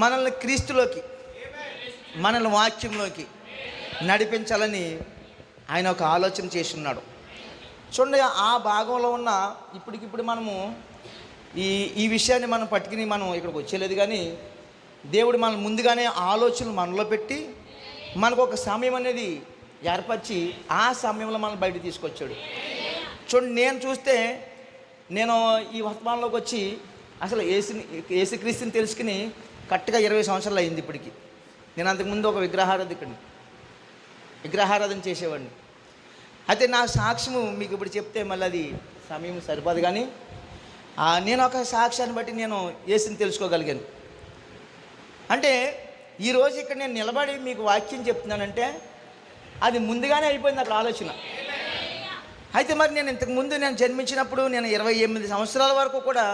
మనల్ని క్రీస్తులోకి మనల్ని వాక్యంలోకి నడిపించాలని ఆయన ఒక ఆలోచన చేసి ఉన్నాడు చూడండి ఆ భాగంలో ఉన్న ఇప్పటికిప్పుడు మనము ఈ ఈ విషయాన్ని మనం పట్టుకుని మనం ఇక్కడికి వచ్చేలేదు కానీ దేవుడు మనం ముందుగానే ఆలోచనలు మనలో పెట్టి మనకు ఒక సమయం అనేది ఏర్పరిచి ఆ సమయంలో మనం బయట తీసుకొచ్చాడు. చూడండి నేను చూస్తే నేను ఈ వర్తమానంలోకి వచ్చి అసలు ఏసుని ఏసుక్రీస్తుని తెలుసుకుని కరెక్ట్గా ఇరవై సంవత్సరాలు అయింది ఇప్పటికి. నేను అంతకుముందు ఒక విగ్రహారాధికుడిని. విగ్రహారాధన చేసేవాడిని. అయితే నా సాక్ష్యము మీకు ఇప్పుడు చెప్తే మళ్ళీ అది సమయం సరిపోదు కానీ నేను ఒక సాక్ష్యాన్ని బట్టి నేను ఏసుని తెలుసుకోగలిగాను. అంటే ఈరోజు ఇక్కడ నేను నిలబడి మీకు వాక్యం చెప్తున్నానంటే అది ముందుగానే అయిపోయింది అక్కడ ఆలోచన. అయితే మరి నేను ఇంతకుముందు నేను జన్మించినప్పుడు నేను ఇరవై ఎనిమిది సంవత్సరాల వరకు కూడా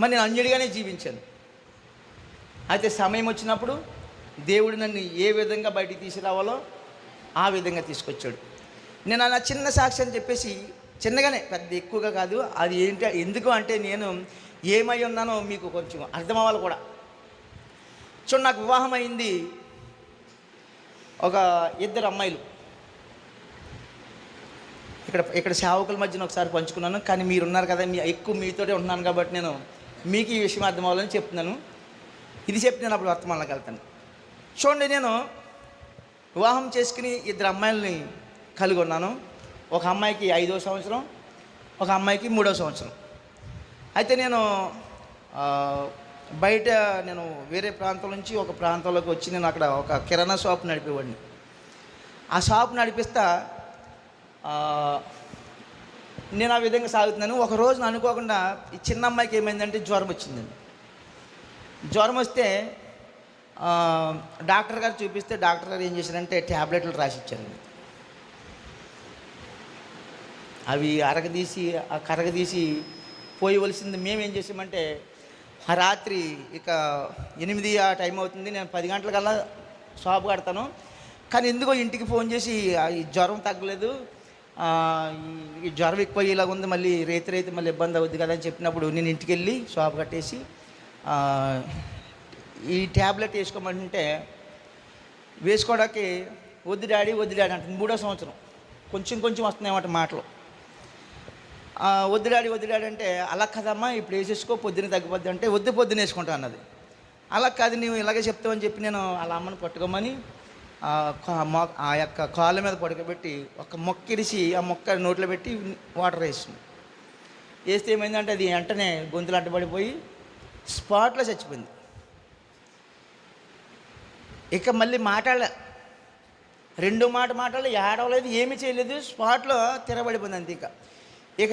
మరి నేను అంజడిగానే జీవించాను. అయితే సమయం వచ్చినప్పుడు దేవుడు నన్ను ఏ విధంగా బయటికి తీసుకురావాలో ఆ విధంగా తీసుకొచ్చాడు. నేను అలా చిన్న సాక్షి అని చెప్పేసి చిన్నగానే పెద్ద ఎక్కువగా కాదు. అది ఏంటి ఎందుకు అంటే నేను ఏమై ఉన్నానో మీకు కొంచెం అర్థం అవ్వాలి కూడా. చూడండి నాకు వివాహం అయింది ఒక ఇద్దరు అమ్మాయిలు. ఇక్కడ ఇక్కడ సేవకుల మధ్యన ఒకసారి పంచుకున్నాను. కానీ మీరు ఉన్నారు కదా మీ ఎక్కువ మీతోటే ఉంటున్నాను కాబట్టి నేను మీకు ఈ విషయం అర్థం అవ్వాలని చెప్తున్నాను. ఇది చెప్పి నేను అప్పుడు వర్తమానంలోకి వెళ్తాను. చూడండి నేను వివాహం చేసుకుని ఇద్దరు అమ్మాయిల్ని కలిగి ఉన్నాను. ఒక అమ్మాయికి ఐదో సంవత్సరం ఒక అమ్మాయికి మూడో సంవత్సరం. అయితే నేను బయట నేను వేరే ప్రాంతం నుంచి ఒక ప్రాంతంలోకి వచ్చి నేను అక్కడ ఒక కిరాణా షాప్ నడిపేవాడిని. ఆ షాప్ నడిపిస్తా నేను ఆ విధంగా సాగుతున్నాను. ఒక రోజున అనుకోకుండా ఈ చిన్న అమ్మాయికి ఏమైందంటే జ్వరం వచ్చిందండి. జ్వరం వస్తే డాక్టర్ గారు చూపిస్తే డాక్టర్ గారు ఏం చేశారంటే ట్యాబ్లెట్లు రాసిచ్చారండి అవి అరగదీసి ఆ కరగదీసి పోయవలసింది మేము ఏం చేసామంటే ఆ రాత్రి ఇక ఎనిమిది ఆ టైం అవుతుంది నేను పది గంటలకల్లా షాప్ కడతాను. కానీ ఎందుకో ఇంటికి ఫోన్ చేసి ఈ జ్వరం తగ్గలేదు. ఈ- జ్వరం ఎక్కువ ఇలాగ ఉంది మళ్ళీ రైతు రైతు మళ్ళీ ఇబ్బంది అవుద్ది కదా అని చెప్పినప్పుడు నేను ఇంటికి వెళ్ళి షాప్ కట్టేసి ఈ ట్యాబ్లెట్ వేసుకోమంటే వేసుకోవడానికి వద్దు డాడీ వద్దు డాడీ అంటుంది. మూడో సంవత్సరం. కొంచెం కొంచెం వస్తున్నాయన్నమాట మాటలు. వద్దు డాడీ వద్దు డాడీ అంటే అలా కదమ్మా ఇప్పుడు వేసేసుకో పొద్దున తగ్గిపోద్ది అంటే వద్దు పొద్దున వేసుకుంటా అన్నది. అలా కాదు నువ్వు ఇలాగే చెప్తావని చెప్పి నేను అలా అమ్మని పట్టుకోమని ఆ యొక్క కాళ్ళ మీద పడుకోబెట్టి ఒక మొక్క ఇరిసి ఆ మొక్క నోట్లో పెట్టి వాటర్ వేసింది వేస్తే ఏమైందంటే అది వెంటనే గొంతులు అడ్డపడిపోయి స్పాట్లో చచ్చిపోయింది. ఇక మళ్ళీ మాట్లాడలే. రెండు మాట మాటలు ఏడవలేదు ఏమీ చేయలేదు స్పాట్లో తిరబడిపోయింది అంతే ఇక. ఇక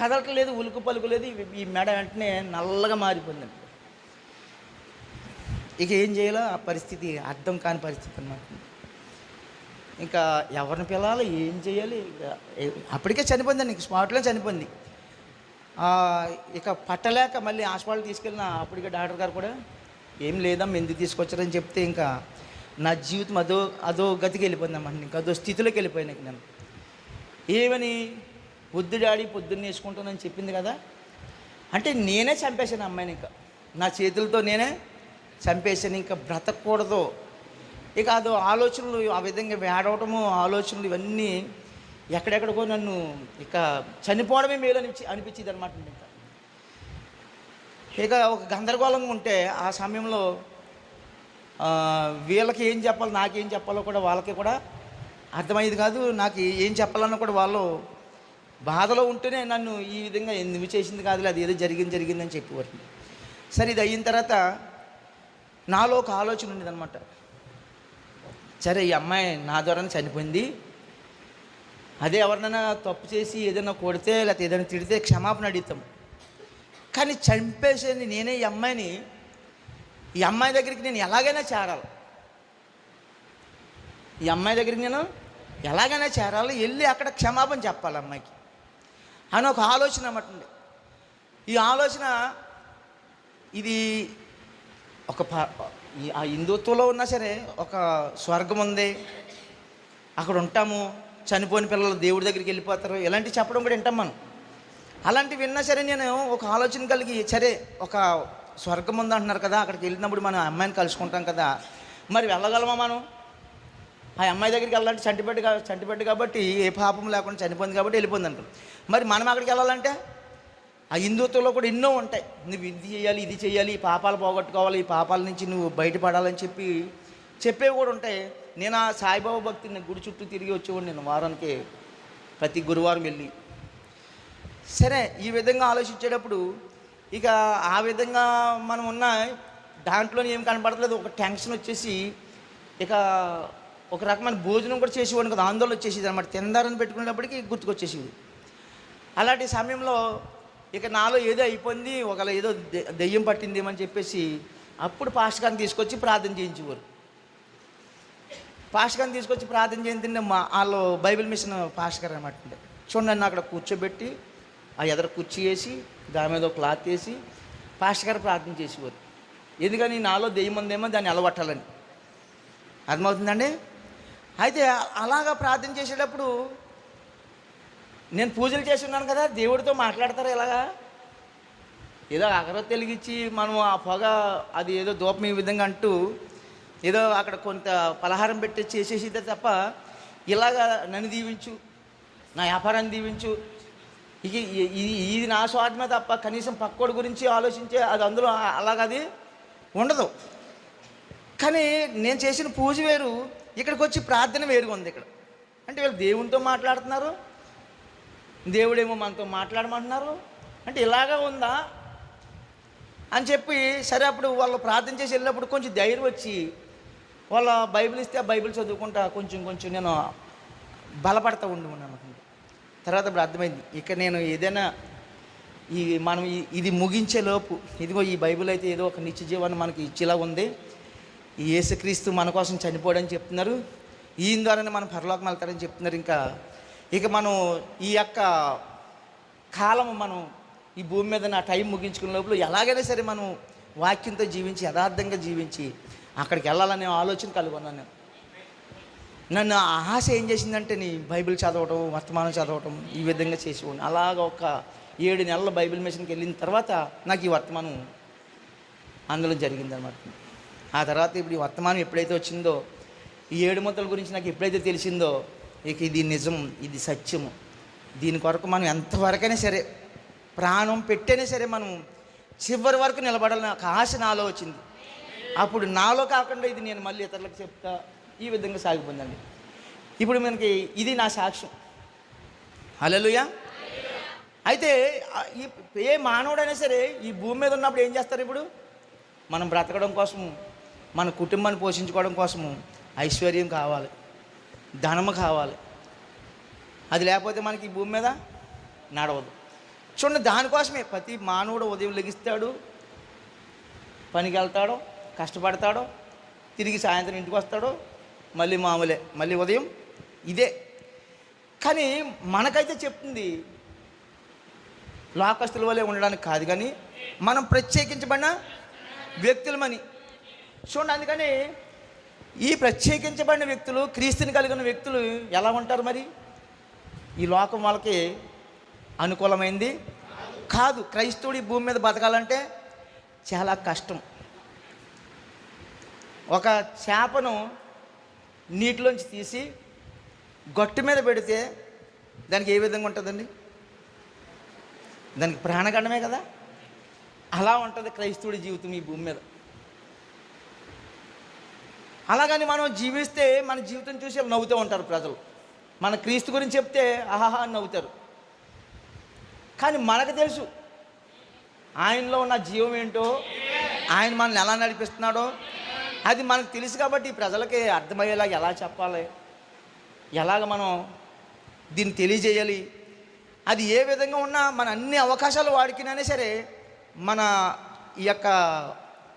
కదలట్లేదు ఉలుకు పలుకు లేదు ఈ- మెడ వెంటనే నల్లగా మారిపోయిందండి ఇక ఏం చేయాలో ఆ పరిస్థితి అర్థం కాని పరిస్థితి అన్నమాట. ఇంకా ఎవరిని పిలాలి ఏం చేయాలి ఇక అప్పటికే చనిపోయిందండి ఇంక స్పాట్లో చనిపోయింది. ఇక పట్టలేక మళ్ళీ హాస్పిటల్ తీసుకెళ్ళిన అప్పటికే డాక్టర్ గారు కూడా ఏం లేదమ్మా ఎందుకు తీసుకొచ్చారని చెప్తే ఇంకా నా జీవితం అదో అదో గతికి వెళ్ళిపోయిందమ్మా ఇంకా అదో స్థితిలోకి వెళ్ళిపోయినాక నేను. ఏమని? పొద్దు డాడీ పొద్దున్న వేసుకుంటానని చెప్పింది కదా? అంటే నేనే చంపేశాను అమ్మాయిని ఇంకా. నా చేతులతో నేనే చంపేశాను ఇంకా బ్రతకూడదు. ఇక అదో ఆలోచనలు ఆ విధంగా వేడవటము ఆలోచనలు ఇవన్నీ ఎక్కడెక్కడికో నన్ను ఇక చనిపోవడమే మేలు అనిపించి అనిపించింది అనమాట ఇంకా. ఇక ఒక గందరగోళంగా ఉంటే ఆ సమయంలో వీళ్ళకి ఏం చెప్పాలి నాకేం చెప్పాలో కూడా వాళ్ళకి కూడా అర్థమయ్యేది కాదు. నాకు ఏం చెప్పాలన్నా కూడా వాళ్ళు బాధలో ఉంటేనే నన్ను ఈ విధంగా ఎందుకు చేసింది కాదులే అది ఏదో జరిగింది జరిగిందని చెప్పేవారు. సరే ఇది అయిన తర్వాత నాలో ఒక ఆలోచన ఉండేది అనమాట సరే ఈ అమ్మాయి నా ద్వారానే చనిపోయింది. అదే ఎవరినైనా తప్పు చేసి ఏదైనా కొడితే లేకపోతే ఏదైనా తిడితే క్షమాపణ అడుగుతాం. కానీ చంపేసేది నేనే ఈ అమ్మాయిని. ఈ అమ్మాయి దగ్గరికి నేను ఎలాగైనా చేరాలి. ఈ అమ్మాయి దగ్గరికి నేను ఎలాగైనా చేరాలి. వెళ్ళి అక్కడ క్షమాపణ చెప్పాలి అమ్మాయికి. అని ఒక ఆలోచన అన్నమాట ఈ ఆలోచన ఇది ఒక ప- ఆ హిందుత్వంలో ఉన్నా సరే ఒక స్వర్గం ఉంది. అక్కడ ఉంటాము. చనిపోయిన పిల్లలు దేవుడి దగ్గరికి వెళ్ళిపోతారు. ఇలాంటివి చెప్పడం కూడా వింటాం మనం. అలాంటివి విన్నా సరే నేను ఒక ఆలోచన కలిగి సరే ఒక స్వర్గం ఉంది అంటున్నారు కదా అక్కడికి వెళ్ళినప్పుడు మనం అమ్మాయిని కలుసుకుంటాం కదా మరి వెళ్ళగలమా మనం? ఆ అమ్మాయి దగ్గరికి వెళ్ళాలంటే చంటిపెట్టు కా చంటిపెట్టు కాబట్టి ఏ పాపం లేకుండా చనిపోయింది కాబట్టి వెళ్ళిపోయింది అంటారు మరి మనం అక్కడికి వెళ్ళాలంటే? ఆ హిందుత్వంలో కూడా ఎన్నో ఉంటాయి. నువ్వు ఇది చేయాలి ఇది చేయాలి ఈ పాపాలు పోగొట్టుకోవాలి ఈ పాపాల నుంచి నువ్వు బయటపడాలని చెప్పి చెప్పేవి కూడా ఉంటాయి. నేను ఆ సాయిబాబా భక్తిని గుడి చుట్టూ తిరిగి వచ్చేవాడు నేను వారానికి ప్రతి గురువారం వెళ్ళి. సరే ఈ విధంగా ఆలోచించేటప్పుడు ఇక ఆ విధంగా మనం ఉన్న దాంట్లో ఏం కనపడట్లేదు. ఒక టెన్షన్ వచ్చేసి ఇక ఒక రకమైన భోజనం కూడా చేసేవాడిని కదా ఆందోళన వచ్చేసేది అనమాట తిందారని పెట్టుకునేటప్పటికి గుర్తుకొచ్చేసేది. అలాంటి సమయంలో ఇక నాలో ఏదో అయిపోయింది ఒకవేళ ఏదో దెయ్యం పట్టిందేమని చెప్పేసి అప్పుడు పాస్టర్ గారిని తీసుకొచ్చి ప్రార్థన చేయించేవారు. పాషకాన్ని తీసుకొచ్చి ప్రార్థన చేయండి మా వాళ్ళు బైబిల్ మిషన్ పాషకర్ గారు అనమాట చూడండి నన్ను అక్కడ కూర్చోబెట్టి ఆ ఎదర కుర్చీ వేసి దాని మీద ఒక క్లాత్ వేసి పాషకర్ ప్రార్థన చేసేవారు. ఎందుకని నాలో దెయ్యం ఉందేమో దాన్ని అలవట్టాలని. అర్థమవుతుందండి? అయితే అలాగా ప్రార్థన చేసేటప్పుడు నేను పూజలు చేసి ఉన్నాను కదా దేవుడితో మాట్లాడతారా ఇలాగా? ఏదో అగరో తెలిగించి మనం ఆ పొగ అది ఏదో దూపం ఈ విధంగా అంటూ ఏదో అక్కడ కొంత పలహారం పెట్టి చేసేసిందే తప్ప ఇలాగా నన్ను దీవించు నా వ్యాపారాన్ని దీవించు. ఇక ఇది ఇది నా స్వార్థమే తప్ప కనీసం పక్కోడి గురించి ఆలోచించే అది అందులో అలాగది ఉండదు. కానీ నేను చేసిన పూజ వేరు ఇక్కడికి వచ్చి ప్రార్థన వేరుగా ఉంది ఇక్కడ. అంటే వీళ్ళు దేవునితో మాట్లాడుతున్నారు దేవుడేమో మనతో మాట్లాడమంటున్నారు అంటే ఇలాగా ఉందా అని చెప్పి సరే అప్పుడు వాళ్ళు ప్రార్థన చేసి వెళ్ళినప్పుడు కొంచెం ధైర్యం వచ్చి వాళ్ళ బైబిల్ ఇస్తే ఆ బైబిల్ చదువుకుంటా కొంచెం కొంచెం నేను బలపడతా ఉండి ఉన్నాను తర్వాత ఇప్పుడు అర్థమైంది. ఇక నేను ఏదైనా ఈ మనం ఇది ముగించే లోపు ఇదిగో ఈ బైబిల్ అయితే ఏదో ఒక నిత్య జీవాన్ని మనకి ఇచ్చేలా ఉంది. ఈ యేసుక్రీస్తు మన కోసం చనిపోవడని చెప్తున్నారు. ఈయన ద్వారానే మనం పరలోకం వెళ్తారని చెప్తున్నారు ఇంకా. ఇక మనం ఈ యొక్క కాలం మనం ఈ భూమి మీద నా టైం ముగించుకున్న లోపల ఎలాగైనా సరే మనం వాక్యంతో జీవించి యథార్థంగా జీవించి అక్కడికి వెళ్ళాలనే ఆలోచన కలుగున్నాను నేను. నన్ను ఆ ఆశ ఏం చేసిందంటే నీ బైబిల్ చదవటం వర్తమానం చదవటం ఈ విధంగా చేసేవాడిని. అలాగ ఒక ఏడు నెలల బైబిల్ మిషన్కి వెళ్ళిన తర్వాత నాకు ఈ వర్తమానం అందులో జరిగిందనమాట ఆ తర్వాత ఇప్పుడు ఈ వర్తమానం ఎప్పుడైతే వచ్చిందో ఈ ఏడు ముద్దల గురించి నాకు ఎప్పుడైతే తెలిసిందో ఇక ఇది నిజం ఇది సత్యము దీని కొరకు మనం ఎంతవరకైనా సరే ప్రాణం పెట్టైనా సరే మనం చివరి వరకు నిలబడాలని ఒక ఆశ నాలో వచ్చింది. అప్పుడు నాలో కాకుండా ఇది నేను మళ్ళీ ఇతరులకు చెప్తా ఈ విధంగా సాగిపోయిందండి ఇప్పుడు మనకి ఇది నా సాక్ష్యం. హల్లెలూయా. అయితే ఈ ఏ మానవుడైనా సరే ఈ భూమి మీద ఉన్నప్పుడు ఏం చేస్తారు ఇప్పుడు? మనం బ్రతకడం కోసము మన కుటుంబాన్ని పోషించుకోవడం కోసము ఐశ్వర్యం కావాలి ధనము కావాలి. అది లేకపోతే మనకి ఈ భూమి మీద నడవదు. చూడండి దానికోసమే ప్రతి మానవుడు ఉదయం లెగిస్తాడు పనికి వెళ్తాడో కష్టపడతాడో తిరిగి సాయంత్రం ఇంటికి వస్తాడో మళ్ళీ మామూలే మళ్ళీ ఉదయం ఇదే. కానీ మనకైతే చెప్తుంది లోకస్తుల వల్లే ఉండడానికి కాదు కానీ మనం ప్రత్యేకించబడిన వ్యక్తులమని. చూడండి అందుకని ఈ ప్రత్యేకించబడిన వ్యక్తులు క్రీస్తుని కలిగిన వ్యక్తులు ఎలా ఉంటారు మరి? ఈ లోకం వాళ్ళకి అనుకూలమైంది కాదు. క్రైస్తవుడి భూమి మీద బతకాలంటే చాలా కష్టం. ఒక చేపను నీటిలోంచి తీసి గొట్టు మీద పెడితే దానికి ఏ విధంగా ఉంటుందండి? దానికి ప్రాణగండమే కదా? అలా ఉంటుంది క్రైస్తవుడి జీవితం ఈ భూమి మీద. అలాగని మనం జీవిస్తే మన జీవితం చూసి నవ్వుతూ ఉంటారు ప్రజలు. మన క్రీస్తు గురించి చెప్తే ఆహాహా అని నవ్వుతారు. కానీ మనకు తెలుసు ఆయనలో ఉన్న జీవం ఏంటో ఆయన మనల్ని ఎలా నడిపిస్తున్నాడో అది మనకు తెలుసు కాబట్టి ప్రజలకి అర్థమయ్యేలాగా ఎలా చెప్పాలి? ఎలాగ మనం దీన్ని తెలియజేయాలి? అది ఏ విధంగా ఉన్నా మన అన్ని అవకాశాలు వాడికినైనా సరే మన ఈ యొక్క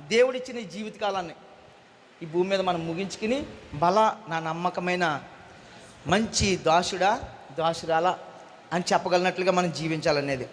దేవుడిచ్చిన ఈ జీవితకాలాన్ని ఈ భూమి మీద మనం ముగించుకుని బల నా నమ్మకమైన మంచి దాసుడా దాసురాలా అని చెప్పగలిగినట్లుగా మనం జీవించాలనేది.